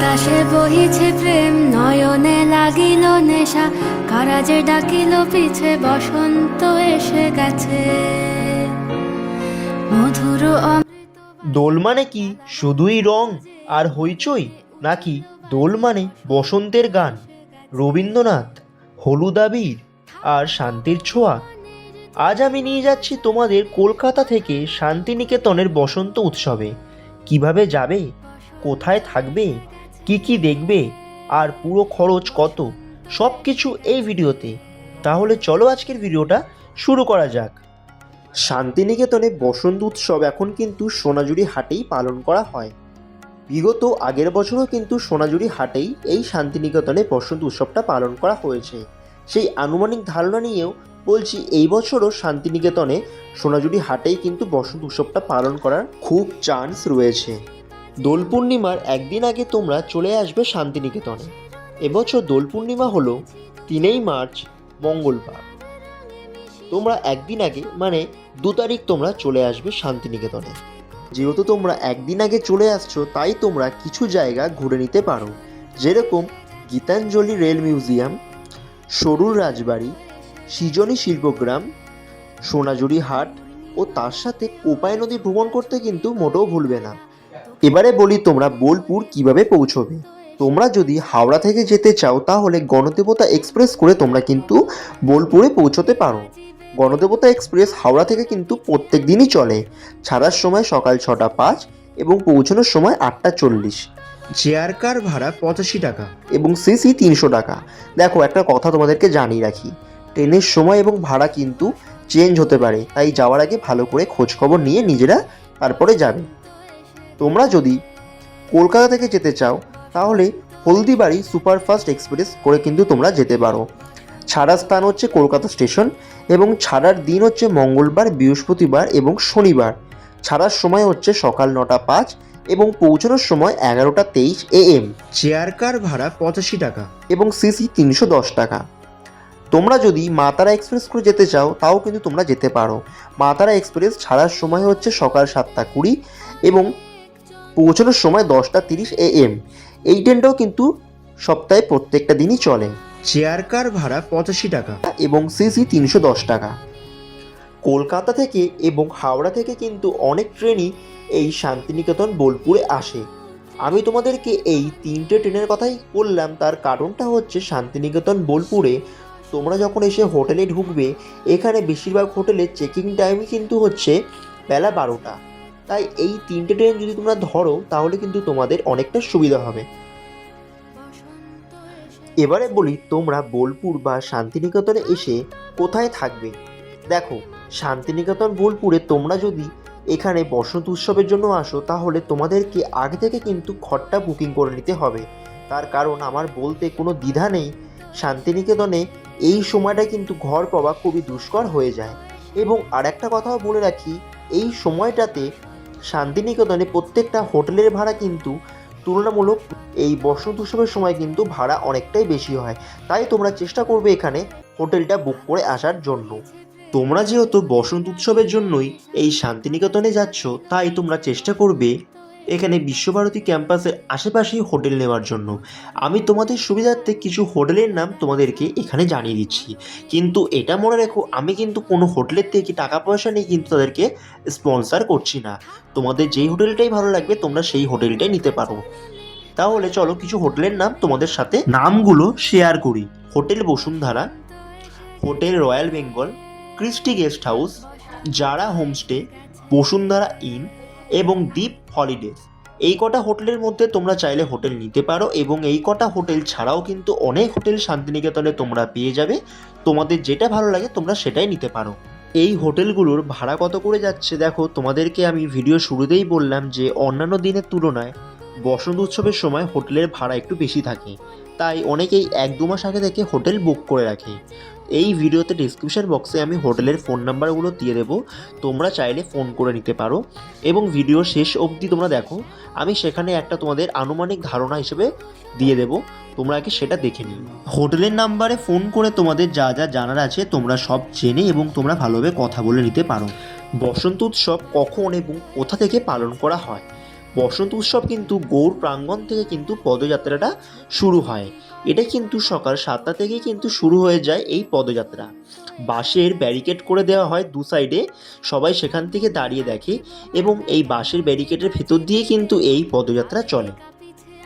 বাতাসে বহিছে প্রেম, নয়নে লাগিল নেশা, কারাজে ডাকিল পিছে, বসন্ত এসে গেছে। মধুর দোল মানে কি? শুধুই রং আর হইচই? নাকি দোল মানে বসন্তের গান? রবীন্দ্রনাথ, হলুদ আবির আর শান্তির ছোঁয়া। আজ আমি নিয়ে যাচ্ছি তোমাদের কলকাতা থেকে শান্তিনিকেতনের বসন্ত উৎসবে। কীভাবে যাবে? কোথায় থাকবে? কি কি দেখবে আর পুরো খরচ কত সব কিছু এই ভিডিওতে। তাহলে চলো আজকের ভিডিওটা শুরু করা যাক। শান্তিনিকেতনে বসন্ত উৎসব এখন কিন্তু সোনাঝুরি হাটেই পালন করা হয়। বিগত আগের বছরও কিন্তু সোনাঝুরি হাটেই এই শান্তিনিকেতনে বসন্ত উৎসবটা পালন করা হয়েছে। সেই আনুমানিক ধারণা নিয়েও বলছি এই বছরও শান্তিনিকেতনে সোনাঝুরি হাটেই কিন্তু বসন্ত উৎসবটা পালন করার খুব চান্স রয়েছে। দোল পূর্ণিমার একদিন আগে তোমরা চলে আসবে শান্তিনিকেতনে। এবছর দোল পূর্ণিমা হলো তিনই মার্চ, মঙ্গলবার। তোমরা একদিন আগে মানে দু তারিখ তোমরা চলে আসবে শান্তিনিকেতনে। যেহেতু তোমরা একদিন আগে চলে আসছো, তাই তোমরা কিছু জায়গা ঘুরে নিতে পারো। যেরকম গীতাঞ্জলি রেল মিউজিয়াম, সরুর রাজবাড়ি, সৃজনী শিল্পগ্রাম, সোনাঝুরি হাট ও তার সাথে কোপাই নদী ভ্রমণ করতে কিন্তু মোটেও ভুলবে না। এবারে বলি তোমরা বোলপুর কীভাবে পৌঁছবে। তোমরা যদি হাওড়া থেকে যেতে চাও তাহলে গণদেবতা এক্সপ্রেস করে তোমরা কিন্তু বোলপুরে পৌঁছতে পারো। গণদেবতা এক্সপ্রেস হাওড়া থেকে কিন্তু প্রত্যেক দিনই চলে। ছাড়ার সময় সকাল ছটা পাঁচ এবং পৌঁছানোর সময় আটটা চল্লিশ। চেয়ার কার ভাড়া পঁচাশি টাকা। এবং সিসি তিনশো টাকা। দেখো একটা কথা তোমাদেরকে জানিয়ে রাখি। ট্রেনের সময় এবং ভাড়া কিন্তু চেঞ্জ হতে পারে। তাই যাওয়ার আগে ভালো করে খোঁজখবর নিয়ে নিজেরা তারপরে যাবে। তোমরা যদি কলকাতা থেকে যেতে চাও তাহলে হলদিবাড়ি সুপারফাস্ট এক্সপ্রেস করে কিন্তু তোমরা যেতে পারো। ছাড়ার স্থান হচ্ছে কলকাতা স্টেশন এবং ছাড়ার দিন হচ্ছে মঙ্গলবার বৃহস্পতিবার এবং শনিবার। ছাড়ার সময় হচ্ছে সকাল নটা পাঁচ এবং পৌঁছানোর সময় এগারোটা তেইশ এ এম। চেয়ার কার ভাড়া পঁচাশি টাকা। এবং সিসি তিনশো দশ টাকা। তোমরা যদি মাতারা এক্সপ্রেস করে যেতে চাও তাও কিন্তু তোমরা যেতে পারো। মাতারা এক্সপ্রেস ছাড়ার সময় হচ্ছে সকাল সাতটা কুড়ি এবং পৌঁছানোর সময় দশটা তিরিশ এ এম। এই ট্রেনটাও কিন্তু সপ্তাহে প্রত্যেকটা দিনই চলে। চেয়ার কার ভাড়া পঁচাশি টাকা। এবং সিসি তিনশো দশ টাকা। কলকাতা থেকে এবং হাওড়া থেকে কিন্তু অনেক ট্রেনই এই শান্তিনিকেতন বোলপুরে আসে। আমি তোমাদেরকে এই তিনটে ট্রেনের কথাই বললাম তার কারণটা হচ্ছে শান্তিনিকেতন বোলপুরে তোমরা যখন এসে হোটেলে ঢুকবে এখানে বেশিরভাগ হোটেলে চেকিং টাইমই কিন্তু হচ্ছে বেলা বারোটা। তাই এই তিনটে ট্রেন যদি তোমরা ধরো, তাহলে কিন্তু তোমাদের অনেকটা সুবিধা হবে। এবারে বলি, তোমরা বোলপুর বা শান্তিনিকেতনে এসে কোথায় থাকবে? দেখো, শান্তিনিকেতন, বোলপুরে তোমরা যদি এখানে বসন্ত উৎসবের জন্য আসো, তাহলে তোমাদেরকে আগে থেকে কিন্তু ঘরটা বুকিং করে নিতে হবে। তার কারণ আমার বলতে কোনো দ্বিধা নেই, শান্তিনিকেতনে এই সময়টা কিন্তু ঘর পাওয়া খুবই দুষ্কর হয়ে যায়। এবং আর একটা কথাও বলে রাখি, এই সময়টাতে শান্তিনিকেতনে প্রত্যেকটা হোটেলের ভাড়া কিন্তু তুলনামূলক এই বসন্ত উৎসবের সময় কিন্তু ভাড়া অনেকটাই বেশি হয়। তাই তোমরা চেষ্টা করবে এখানে হোটেলটা বুক করে আসার জন্য। তোমরা যেহেতু বসন্ত উৎসবের জন্যই এই শান্তিনিকেতনে যাচ্ছ, তাই তোমরা চেষ্টা করবে এখানে বিশ্বভারতী ক্যাম্পাসের আশেপাশেই হোটেল নেওয়ার জন্য। আমি তোমাদের সুবিধার্থে কিছু হোটেলের নাম তোমাদেরকে এখানে জানিয়ে দিচ্ছি। কিন্তু এটা মনে রেখো, আমি কিন্তু কোনো হোটেলের থেকে টাকা পয়সা নিয়ে কিন্তু তাদেরকে স্পন্সার করছি না। তোমাদের যেই হোটেলটাই ভালো লাগবে, তোমরা সেই হোটেলটাই নিতে পারো। তাহলে চলো কিছু হোটেলের নাম তোমাদের সাথে নামগুলো শেয়ার করি। Hotel Basundhara, hotel royal Bengal, Christy guest house, Zara homestay, Basundhara inn এবং দ্বীপ হলিডেজ এই কটা হোটেলের মধ্যে তোমরা চাইলে হোটেল নিতে পারো এবং এই কটা হোটেল ছাড়াও কিন্তু অনেক হোটেল শান্তিনিকেতনে তোমরা পেয়ে যাবে। তোমাদের যেটা ভালো লাগে তোমরা সেটাই নিতে পারো। এই হোটেলগুলোর ভাড়া কত করে যাচ্ছে দেখো? তোমাদেরকে আমি ভিডিও শুরুতেই বললাম যে, অন্যান্য দিনের তুলনায় বসন্ত উৎসবের সময় হোটেলের ভাড়া একটু বেশি থাকে। তাই অনেকেই এক দু মাস আগে থেকে হোটেল বুক করে রাখে। এই ভিডিওতে ডিসক্রিপশন বক্সে আমি হোটেলের ফোন নাম্বারগুলো দিয়ে দেবো। তোমরা চাইলে ফোন করে নিতে পারো। এবং ভিডিও শেষ অবধি তোমরা দেখো, আমি সেখানে একটা তোমাদের আনুমানিক ধারণা হিসেবে দিয়ে দেবো। তোমরা আগে সেটা দেখে নিও। হোটেলের নাম্বারে ফোন করে তোমাদের যা যা জানার আছে, তোমরা সব জেনে এবং তোমরা ভালোভাবে কথা বলে নিতে পারো। বসন্ত উৎসব কখন এবং কোথা থেকে পালন করা হয়? বসন্ত উৎসব কিন্তু গৌর প্রাঙ্গণ থেকে কিন্তু পদযাত্রাটা শুরু হয়। এটা কিন্তু সকাল সাতটা থেকে কিন্তু শুরু হয়ে যায় এই পদযাত্রা। বাঁশের ব্যারিকেড করে দেওয়া হয় দু সাইডে সবাই সেখান থেকে দাঁড়িয়ে দেখে এবং এই বাঁশের ব্যারিকেডের ভেতর দিয়ে কিন্তু এই পদযাত্রা চলে।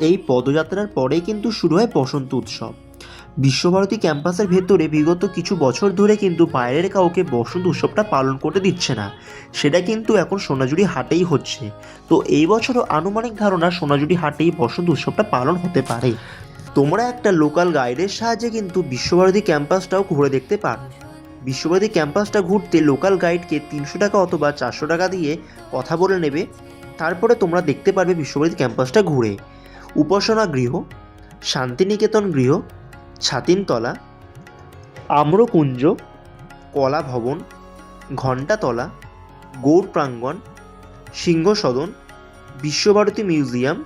এই পদযাত্রার পরেই কিন্তু শুরু হয় বসন্ত উৎসব। বিশ্বভারতী ক্যাম্পাসের ভেতরে বিগত কিছু বছর ধরে কিন্তু বাইরের কাউকে বসন্ত উৎসবটা পালন করতে দিচ্ছে না। সেটা কিন্তু এখন সোনাঝুরি হাটেই হচ্ছে। তো এই বছরও আনুমানিক ধারণা সোনাঝুরি হাটেই বসন্ত উৎসবটা পালন হতে পারে। তোমরা একটা লোকাল গাইডের সাহায্যে কিন্তু বিশ্বভারতী ক্যাম্পাসটাও ঘুরে দেখতে পারো। বিশ্বভারতী ক্যাম্পাসটা ঘুরতে লোকাল গাইডকে তিনশো টাকা অথবা চারশো টাকা দিয়ে কথা বলে নেবে। তারপরে তোমরা দেখতে পারবে বিশ্বভারতী ক্যাম্পাসটা ঘুরে। উপাসনা গৃহ, শান্তিনিকেতন গৃহ ছাতিনতলা, আম্রকুঞ্জ কলা ভবন ঘণ্টাতলা গৌড় প্রাঙ্গণ সিংহ সদন বিশ্বভারতী মিউজিয়াম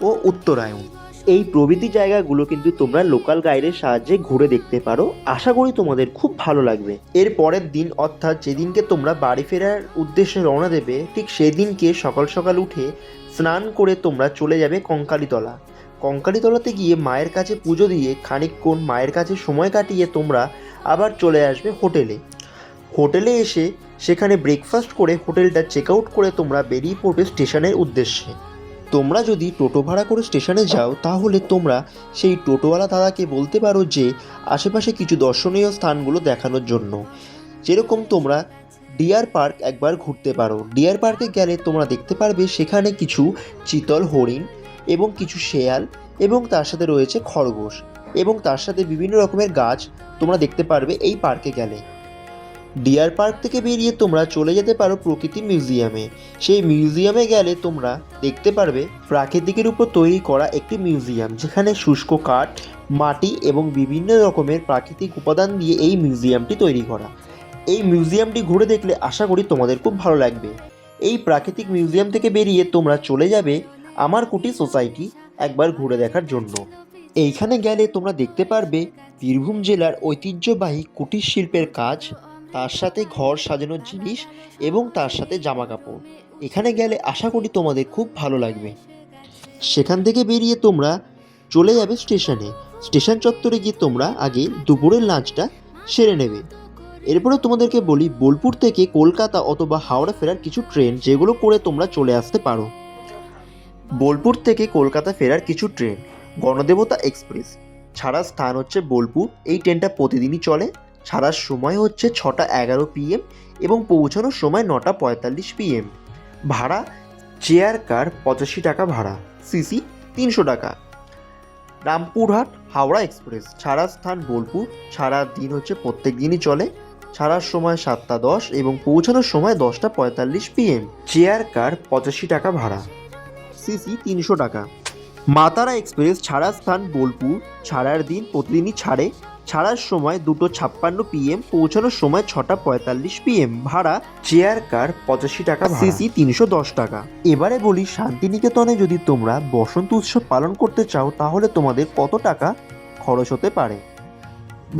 ও উত্তরায়ণ। এই প্রভৃতি জায়গাগুলো কিন্তু তোমরা লোকাল গাইডের সাহায্যে ঘুরে দেখতে পারো। আশা করি তোমাদের খুব ভালো লাগবে। এর পরের দিন, অর্থাৎ যেদিনকে তোমরা বাড়ি ফেরার উদ্দেশ্যে রওনা দেবে, ঠিক সেদিনকে সকাল সকাল উঠে স্নান করে তোমরা চলে যাবে কঙ্কালীতলা। কঙ্কালীতলাতে গিয়ে মায়ের কাছে পুজো দিয়ে খানিকক্ষণ মায়ের কাছে সময় কাটিয়ে তোমরা আবার চলে আসবে হোটেলে। হোটেলে এসে সেখানে ব্রেকফাস্ট করে হোটেলটা চেক আউট করে তোমরা বেরিয়ে পড়বে স্টেশনের উদ্দেশ্যে। তোমরা যদি টোটো ভাড়া করে স্টেশনে যাও, তাহলে তোমরা সেই টোটোওয়ালা দাদাকে বলতে পারো যে, আশেপাশে কিছু দর্শনীয় স্থানগুলো দেখানোর জন্য। যেরকম তোমরা ডিয়ার পার্ক একবার ঘুরতে পারো। ডিয়ার পার্কে গেলে তোমরা দেখতে পারবে সেখানে কিছু চিতল হরিণ এবং কিছু শেয়াল এবং তার সাথে রয়েছে খরগোশ এবং তার সাথে বিভিন্ন রকমের গাছ তোমরা দেখতে পারবে এই পার্কে গেলে। ডিয়ার পার্ক থেকে বেরিয়ে তোমরা চলে যেতে পারো প্রকৃতি মিউজিয়ামে। সেই মিউজিয়ামে গেলে তোমরা দেখতে পারবে প্রাকৃতিকের উপর তৈরি করা একটি মিউজিয়াম, যেখানে শুষ্ক কাঠ, মাটি এবং বিভিন্ন রকমের প্রাকৃতিক উপাদান দিয়ে এই মিউজিয়ামটি তৈরি করা। এই মিউজিয়ামটি ঘুরে দেখলে আশা করি তোমাদের খুব ভালো লাগবে। এই প্রাকৃতিক মিউজিয়াম থেকে বেরিয়ে তোমরা চলে যাবে আমার কুটি সোসাইটি একবার ঘুরে দেখার জন্য। এইখানে গেলে তোমরা দেখতে পারবে বীরভূম জেলার ঐতিহ্যবাহী কুটির শিল্পের কাজ, তার সাথে ঘর সাজানোর জিনিস এবং তার সাথে জামা কাপড় এখানে গেলে আশা করি তোমাদের খুব ভালো লাগবে। সেখান থেকে বেরিয়ে তোমরা চলে যাবে স্টেশনে। স্টেশন চত্বরে গিয়ে তোমরা আগে দুপুরের লাঞ্চটা সেরে নেবে। এরপরে তোমাদেরকে বলি, বোলপুর থেকে কলকাতা অথবা হাওড়া ফেরার কিছু ট্রেন যেগুলো করে তোমরা চলে আসতে পারো। বোলপুর থেকে কলকাতা ফেরার কিছু ট্রেন, গণদেবতা এক্সপ্রেস। ছাড়ার স্থান হচ্ছে বোলপুর। এই ট্রেনটা প্রতিদিনই চলে। ছাড়ার সময় হচ্ছে ছটা এগারো পিএম এবং পৌঁছানোর সময় নটা পঁয়তাল্লিশ পিএম ভাড়া, চেয়ার কার পঁচাশি টাকা ভাড়া। সিসি তিনশো টাকা। রামপুরহাট, হাওড়া এক্সপ্রেস। ছাড়ার স্থান বোলপুর। ছাড়ার দিন হচ্ছে প্রত্যেক দিনই চলে। ছাড়ার সময় সাতটা দশ এবং পৌঁছানোর সময় দশটা পঁয়তাল্লিশ পিএম চেয়ার কার পঁচাশি টাকা ভাড়া। সিসি তিনশো টাকা। মাতারা এক্সপ্রেস ছাড়ার স্থান বোলপুর ছাড়ার দিন প্রতিদিনই ছাড়ে। ছাড়ার সময় দুটো ছাপ্পান্ন পিএম পৌঁছানোর সময় ছটা পঁয়তাল্লিশ পিএম ভাড়া চেয়ার কার পঁচাশি টাকা সিসি তিনশো দশ টাকা। এবারে বলি শান্তিনিকেতনে যদি তোমরা বসন্ত উৎসব পালন করতে চাও তাহলে তোমাদের কত টাকা খরচ হতে পারে?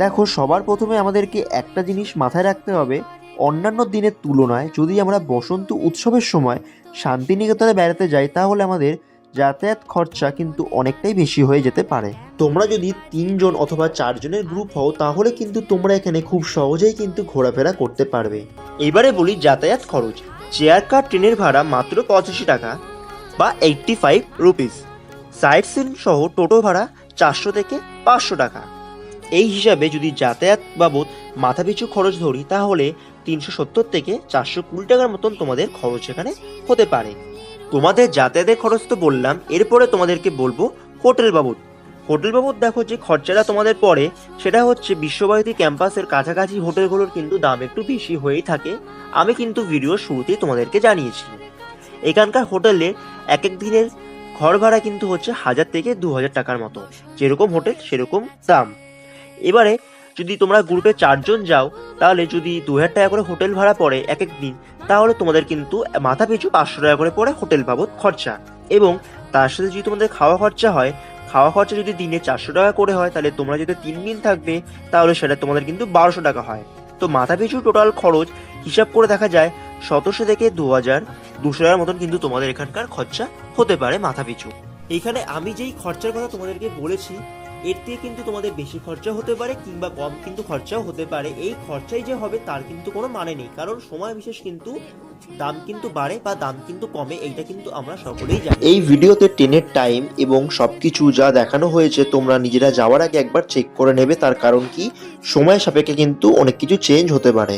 দেখো সবার প্রথমে আমাদেরকে একটা জিনিস মাথায় রাখতে হবে। অন্যান্য দিনের তুলনায় যদি আমরা বসন্ত উৎসবের সময় শান্তিনিকেতনে বেড়াতে যাই, তাহলে আমাদের যাতায়াত খরচা কিন্তু অনেকটাই বেশি হয়ে যেতে পারে। তোমরা যদি তিনজন অথবা চারজনের গ্রুপ হও, তাহলে কিন্তু তোমরা এখানে খুব সহজেই কিন্তু ঘোরাফেরা করতে পারবে। এবারে বলি যাতায়াত খরচ। চেয়ার কার ট্রেনের ভাড়া মাত্র পঁচাশি টাকা বা eighty five rupees sightseeing সহ টোটো ভাড়া চারশো থেকে পাঁচশো টাকা। এই হিসাবে যদি যাতায়াত বাবদ মাথাপিছু খরচ ধরি, তাহলে তিনশো সত্তর থেকে চারশো কুড়ি টাকার মতন তোমাদের খরচ এখানে হতে পারে। তোমাদের যাতায়াতের খরচ তো বললাম, এরপরে তোমাদেরকে বলব হোটেল বাবদ হোটেল বাবদ দেখো যে খরচাটা তোমাদের পড়ে সেটা হচ্ছে বিশ্বভারতী ক্যাম্পাসের কাছাকাছি হোটেলগুলোর কিন্তু দাম একটু বেশি হয়েই থাকে। আমি কিন্তু ভিডিওর শুরুতেই তোমাদেরকে জানিয়েছি। এখানকার হোটেলে এক এক দিনের ঘর ভাড়া কিন্তু হচ্ছে হাজার থেকে দু হাজার টাকার মতো। যেরকম হোটেল, সেরকম দাম। এবারে যদি তোমরা গ্রুপে চারজন যাও, তাহলে যদি দু হাজার টাকা করে হোটেল ভাড়া পড়ে এক এক দিন, তাহলে তোমাদের কিন্তু মাথা পিছু পাঁচশো টাকা করে পড়ে হোটেল বাবদ খরচা। এবং তার সাথে যদি তোমাদের খাওয়া খরচা হয়, খাওয়া খরচা যদি দিনে চারশো টাকা করে হয়, তাহলে তোমরা যদি তিন দিন থাকবে, তাহলে সেটা তোমাদের কিন্তু বারোশো টাকা হয়। তো মাথা পিছু টোটাল খরচ হিসাব করে দেখা যায়, সতেরোশো থেকে দু হাজার দুশো টাকার মতন কিন্তু তোমাদের এখানকার খরচা হতে পারে মাথা পিছু এখানে আমি যেই খরচার কথা তোমাদেরকে বলেছি এর থেকে কিন্তু তোমাদের বেশি খরচা হতে পারে কিংবা কম কিন্তু খরচাও হতে পারে। এই খরচাই যে হবে তার কিন্তু কোনো মানে নেই। কারণ সময় বিশেষ কিন্তু দাম কিন্তু বাড়ে বা দাম কিন্তু কমে, এইটা কিন্তু আমরা সকলেই জানি। এই ভিডিওতে ট্রেনের টাইম এবং সব কিছু যা দেখানো হয়েছে তোমরা নিজেরা যাওয়ার আগে একবার চেক করে নেবে। তার কারণ কি? সময় সাপেক্ষে কিন্তু অনেক কিছু চেঞ্জ হতে পারে।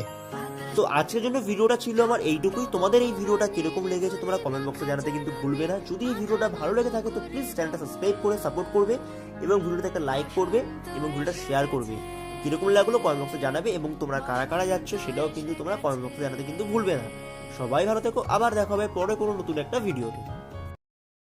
তো আজকের জন্য ভিডিওটা ছিল আমার এইটুকুই। তোমাদের এই ভিডিওটা কীরকম লেগেছে তোমরা কমেন্ট বক্সে জানাতে কিন্তু ভুলবে না। যদি এই ভিডিওটা ভালো লেগে থাকে তো প্লিজ চ্যানেলটা সাবস্ক্রাইব করে সাপোর্ট করবে এবং ভিডিওটাতে একটা লাইক করবে এবং ভিডিওটা শেয়ার করবে। কীরকম লাগল কমেন্ট বক্সে জানাবে এবং তোমরা কারা কারা যাচ্ছ সেটাও কিন্তু তোমরা কমেন্ট বক্সে জানাতে কিন্তু ভুলবে না। সবাই ভালো থেকো, আবার দেখা হবে পরে কোনো নতুন একটা ভিডিওতে